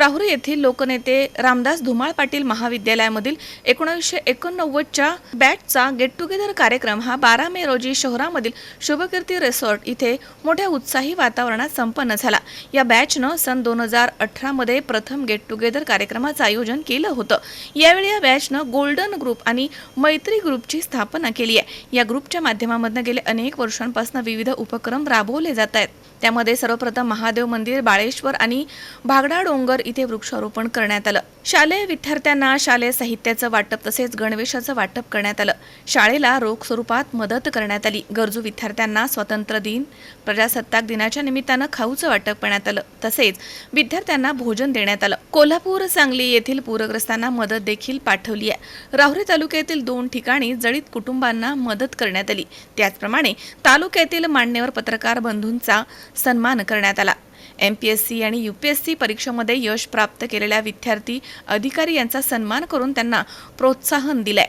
राहुरी येथील लोकनेते रामदास धुमाळ पाटील महाविद्यालयामधील एकोणीसशे एकोणनव्वदच्या बॅचचा गेट टुगेदर कार्यक्रम हा बारा मे रोजी शहरामधील शुभकीर्ती रिसॉर्ट इथे मोठ्या उत्साही वातावरणात संपन्न झाला. या बॅचनं सन दोन हजार अठरामध्ये प्रथम गेट टुगेदर कार्यक्रमाचं आयोजन केलं होतं. यावेळी या बॅचनं गोल्डन ग्रुप आणि मैत्री ग्रुपची स्थापना केली आहे. या ग्रुपच्या माध्यमामधनं गेले अनेक वर्षांपासून विविध उपक्रम राबवले जात आहेत. त्यामध्ये सर्वप्रथम महादेव मंदिर बाळेश्वर आणि भागडा डोंगर इथे वृक्षारोपण करण्यात आलं. शालेय विद्यार्थ्यांना शालेय साहित्याचं वाटप तसेच गणवेशाचं वाटप करण्यात आलं. शाळेला रोख स्वरूपात मदत करण्यात आली. गरजू विद्यार्थ्यांना स्वातंत्र्य दिन प्रजासत्ताक दिनाच्या निमित्तानं खाऊचं वाटप करण्यात आलं. तसेच विद्यार्थ्यांना भोजन देण्यात आलं. कोल्हापूर सांगली येथील पूरग्रस्तांना मदत देखील पाठवली आहे. राहुरी तालुक्यातील दोन ठिकाणी जळीत कुटुंबांना मदत करण्यात आली. त्याचप्रमाणे तालुक्यातील मान्यवर पत्रकार बंधूंचा सन्मान करण्यात आला. एम पी एस सी आणि यू पी एस सी परीक्षेमध्ये यश प्राप्त केलेल्या विद्यार्थी अधिकारी यांचा सन्मान करून त्यांना प्रोत्साहन दिलंय.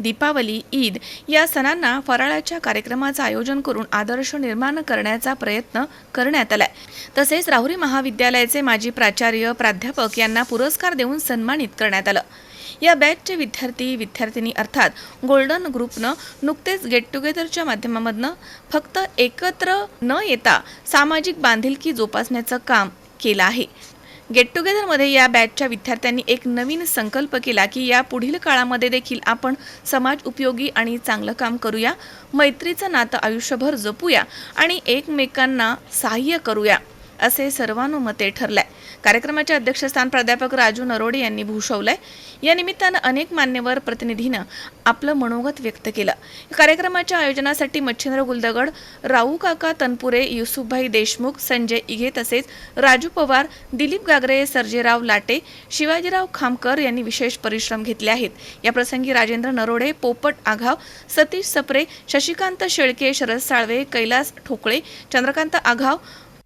दीपावली ईद या सणांना फराळाच्या कार्यक्रमाचं आयोजन करून आदर्श निर्माण करण्याचा प्रयत्न करण्यात आलाय. तसेच राहुरी महाविद्यालयाचे माजी प्राचार्य प्राध्यापक यांना पुरस्कार देऊन सन्मानित करण्यात आलं. या बॅचचे विद्यार्थी विद्यार्थिनी अर्थात गोल्डन ग्रुपनं नुकतेच गेट टुगेदरच्या माध्यमामधनं फक्त एकत्र न येता सामाजिक बांधिलकी जोपासण्याचं काम केलं आहे. गेट टुगेदरमध्ये या बॅचच्या विद्यार्थ्यांनी एक नवीन संकल्प केला की या पुढील काळामध्ये देखील आपण समाज उपयोगी आणि चांगलं काम करूया मैत्रीचं नातं आयुष्यभर जपूया आणि एकमेकांना सहाय्य करूया असे सर्वानुमते ठरलंय. कार्यक्रमाचे अध्यक्षस्थान प्राध्यापक राजू नरोडे यांनी भूषवलंय. या निमित्तानं अनेक मान्यवर प्रतिनिधीनं आपलं मनोगत व्यक्त केलं. कार्यक्रमाच्या आयोजनासाठी मच्छिंद्र गुलदगड राऊ काका तनपुरे युसुफभाई देशमुख संजय इघे तसेच राजू पवार दिलीप गागरे सर्जेराव लाटे शिवाजीराव खामकर यांनी विशेष परिश्रम घेतले आहेत. या प्रसंगी राजेंद्र नरोडे पोपट आघाव सतीश सप्रे शशिकांत शेळके शरद साळवे कैलास ठोकळे चंद्रकांत आघाव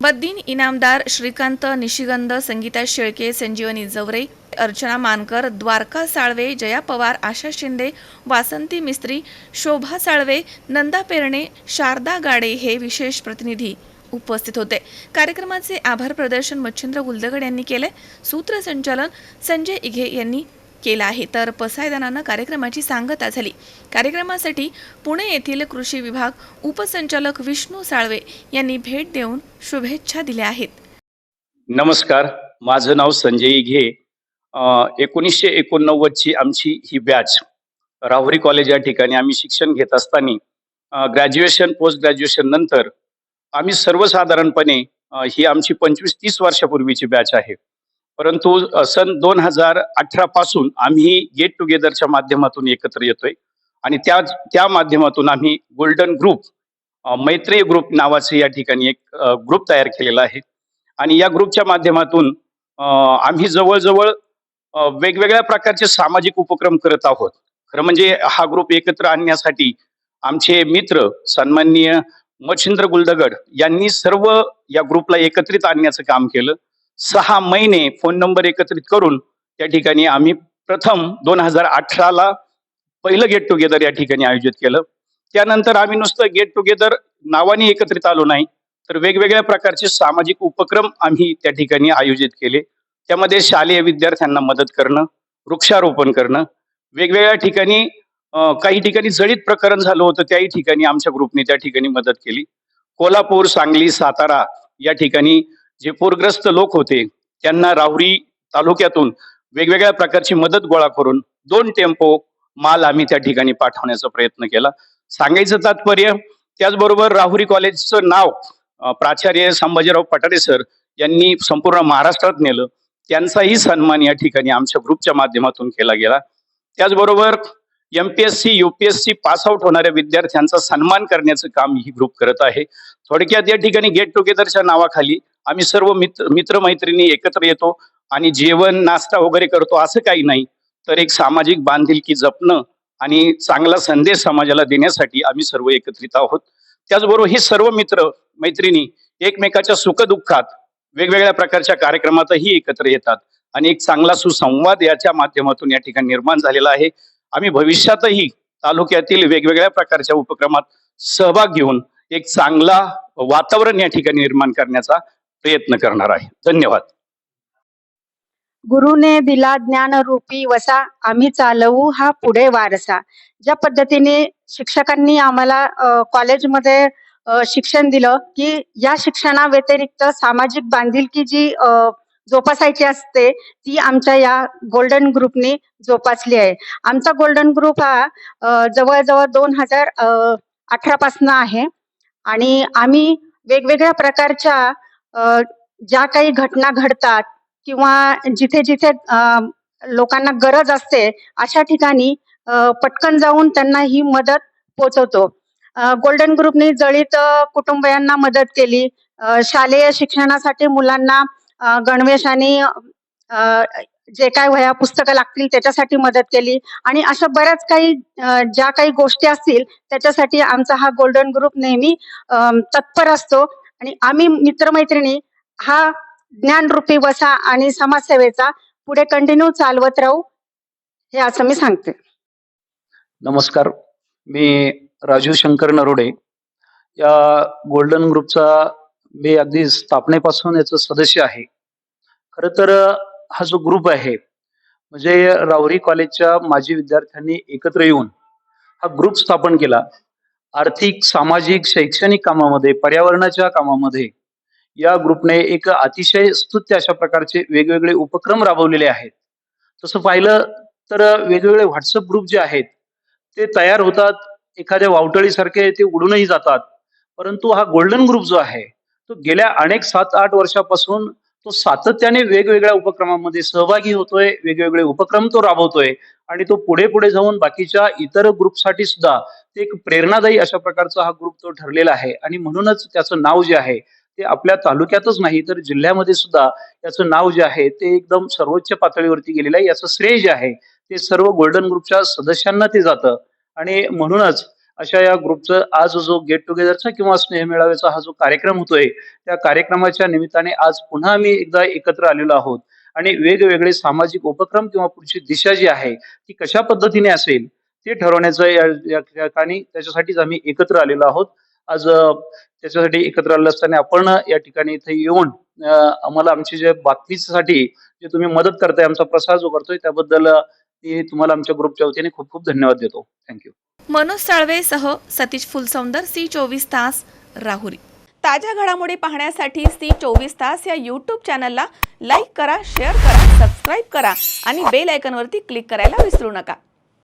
बद्दीन इनामदार श्रीकांत निशिगंध संगीता शेळके संजीवनी जवरे अर्चना मानकर द्वारका साळवे जया पवार आशा शिंदे वासंती मिस्त्री शोभा साळवे नंदा पेरणे शारदा गाडे हे विशेष प्रतिनिधी उपस्थित होते. कार्यक्रमाचे आभार प्रदर्शन मच्छिंद्र गुलदगड यांनी केले. सूत्रसंचालन संजय इघे यांनी केला आहे. तर पसायदानानं कार्यक्रमाची सांगता झाली. कार्यक्रमासाठी पुणे येथील कृषी विभाग उपसंचालक विष्णू साळवे यांनी भेट देऊन शुभेच्छा दिल्या आहेत. नमस्कार. माझं नाव संजय घे. एकोणीसशे एकोणनव्वदची आमची ही बॅच राहुरी कॉलेज या ठिकाणी आम्ही शिक्षण घेत असताना ग्रॅज्युएशन पोस्ट ग्रॅज्युएशन नंतर आम्ही सर्वसाधारणपणे ही आमची पंचवीस तीस वर्षापूर्वीची बॅच आहे. परंतु सन दोन हजार अठरा पासून आम्ही गेट टुगेदरच्या माध्यमातून एकत्र येतोय. आणि त्या त्या माध्यमातून आम्ही गोल्डन ग्रुप मैत्री ग्रुप नावाचं या ठिकाणी एक ग्रुप तयार केलेला आहे. आणि या ग्रुपच्या माध्यमातून आम्ही जवळजवळ वेगवेगळ्या प्रकारचे सामाजिक उपक्रम करत आहोत. खरं म्हणजे हा ग्रुप एकत्र आणण्यासाठी आमचे मित्र सन्माननीय मच्छिंद्र गुलदगड यांनी सर्व या ग्रुपला एकत्रित आणण्याचं काम केलं. सहा महिने फोन नंबर एकत्रित करून त्या ठिकाणी आम्ही प्रथम दोन हजार अठराला पहिलं गेट टुगेदर या ठिकाणी आयोजित केलं. त्यानंतर आम्ही नुसतं गेट टुगेदर नावाने एकत्रित आलो नाही तर वेगवेगळ्या प्रकारचे सामाजिक उपक्रम आम्ही त्या ठिकाणी आयोजित केले. त्यामध्ये शालेय विद्यार्थ्यांना मदत करणं वृक्षारोपण करणं वेगवेगळ्या ठिकाणी काही ठिकाणी जळीत प्रकरण झालं होतं त्याही ठिकाणी आमच्या ग्रुपने त्या ठिकाणी मदत केली. कोल्हापूर सांगली सातारा या ठिकाणी जे पूरग्रस्त लोक होते त्यांना राहुरी तालुक्यातून वेगवेगळ्या प्रकारची मदत गोळा करून दोन टेम्पो माल आम्ही त्या ठिकाणी पाठवण्याचा प्रयत्न केला. सांगायचं तात्पर्य त्याचबरोबर राहुरी कॉलेजचं नाव प्राचार्य संभाजीराव पठारे सर यांनी संपूर्ण महाराष्ट्रात नेलं. त्यांचाही सन्मान या ठिकाणी आमच्या ग्रुपच्या माध्यमातून केला गेला. त्याचबरोबर M P S C U P S C pass out होणाऱ्या विद्यार्थ्यांचा सन्मान करण्याचं काम ही ग्रुप करत आहे. थोडक्यात या ठिकाणी गेट टुगेदरच्या नावाखाली आम्ही सर्व मित्र मित्रमैत्रिणी एकत्र येतो आणि जेवण नाश्ता वगैरे करतो असं काही नाही. तर एक सामाजिक बांधिलकी जपणं आणि चांगला संदेश समाजाला देण्यासाठी आम्ही सर्व एकत्रित आहोत. त्याचबरोबर हे सर्व मित्र मैत्रिणी एकमेकाच्या सुखदुःखात वेगवेगळ्या प्रकारच्या कार्यक्रमातही एकत्र येतात आणि एक चांगला सुसंवाद याच्या माध्यमातून या ठिकाणी निर्माण झालेला आहे. आम्ही भविष्यातही तालुक्यातील वेगवेगळ्या प्रकारच्या उपक्रमात सहभाग घेऊन एक चांगला वातावरण या ठिकाणी निर्माण करण्याचा प्रयत्न करणार आहे. धन्यवाद. गुरुने दिला ज्ञानरूपी वसा आम्ही चालवू हा पुढे वारसा. ज्या पद्धतीने शिक्षकांनी आम्हाला कॉलेजमध्ये शिक्षण दिलं की या शिक्षणा व्यतिरिक्त सामाजिक बांधिलकी जी जोपासायची असते ती आमच्या या गोल्डन ग्रुपने जोपासली आहे. आमचा गोल्डन ग्रुप हा जवळजवळ दोन हजार अठरा पासन आहे. आणि आम्ही वेगवेगळ्या प्रकारच्या ज्या काही घटना घडतात किंवा जिथे जिथे लोकांना गरज असते अशा ठिकाणी पटकन जाऊन त्यांना ही मदत पोचवतो गोल्डन ग्रुपने जळीत कुटुंबियांना मदत केली. शालेय शिक्षणासाठी मुलांना गणवेश आणि जे काय वह्या पुस्तकं लागतील त्याच्यासाठी मदत केली. आणि अशा बऱ्याच काही ज्या काही गोष्टी असतील त्याच्यासाठी आमचा हा गोल्डन ग्रुप नेहमी तत्पर असतो. आणि आम्ही मित्रमैत्रिणी हा ज्ञानरूपी वसा आणि समाजसेवेचा पुढे कंटिन्यू चालवत राहू हे असं मी सांगते. नमस्कार. मी राजू शंकर नरोडे. या गोल्डन ग्रुपचा मी अगदी स्थापनेपासून याचं सदस्य आहे. खर तर हा जो ग्रुप आहे म्हणजे रावरी कॉलेजच्या माजी विद्यार्थ्यांनी एकत्र येऊन हा ग्रुप स्थापन केला. आर्थिक सामाजिक शैक्षणिक कामामध्ये पर्यावरणाच्या कामामध्ये या ग्रुपने एक अतिशय स्तुत्य अशा प्रकारचे वेगवेगळे उपक्रम राबवलेले आहेत. तसं पाहिलं तर वेगवेगळे व्हॉट्सअप ग्रुप जे आहेत ते तयार होतात. एखाद्या वावटळीसारखे ते उडूनही जातात. परंतु हा गोल्डन ग्रुप जो आहे तो गेल्या अनेक सात आठ वर्षापासून तो सातत्याने वेगवेगळ्या उपक्रमामध्ये सहभागी होतोय वेगवेगळे उपक्रम तो राबवतोय आणि तो पुढे पुढे जाऊन बाकीच्या इतर ग्रुपसाठी सुद्धा ते एक प्रेरणादायी अशा प्रकारचा हा ग्रुप तो ठरलेला आहे. आणि म्हणूनच त्याचं नाव जे आहे ते आपल्या तालुक्यातच नाही तर जिल्ह्यामध्ये सुद्धा याचं नाव जे आहे ते एकदम सर्वोच्च पातळीवरती गेलेलं आहे. याचं श्रेय जे आहे ते सर्व गोल्डन ग्रुपच्या सदस्यांना ते जातं. आणि म्हणूनच अशा या ग्रुपचं आज जो गेट टुगेदरचा किंवा स्नेहमेळाव्याचा हा जो कार्यक्रम होतोय त्या कार्यक्रमाच्या निमित्ताने आज पुन्हा आम्ही एकदा एकत्र आलेलो आहोत. आणि वेगवेगळे सामाजिक उपक्रम किंवा पुढची दिशा जी आहे ती कशा पद्धतीने असेल ते ठरवण्याचं या या ठिकाणी त्याच्यासाठीच आम्ही एकत्र आलेलो आहोत. आज त्याच्यासाठी एकत्र आलेलं असताना आपण या ठिकाणी इथे येऊन आम्हाला आमची जे बातमीसाठी जे तुम्ही मदत करताय आमचा प्रसार जो करतोय त्याबद्दल मी तुम्हाला आमच्या ग्रुपच्या वतीने खूप खूप धन्यवाद देतो. थँक्यू मनोज साळवेसह सतीश फुलसौंदर सी चोवीस तास राहुरी. ताज्या घडामोडी पाहण्यासाठी सी चोवीस तास या यूट्यूब चॅनलला लाईक करा शेअर करा सबस्क्राईब करा आणि बेल आयकनवरती क्लिक करायला विसरू नका.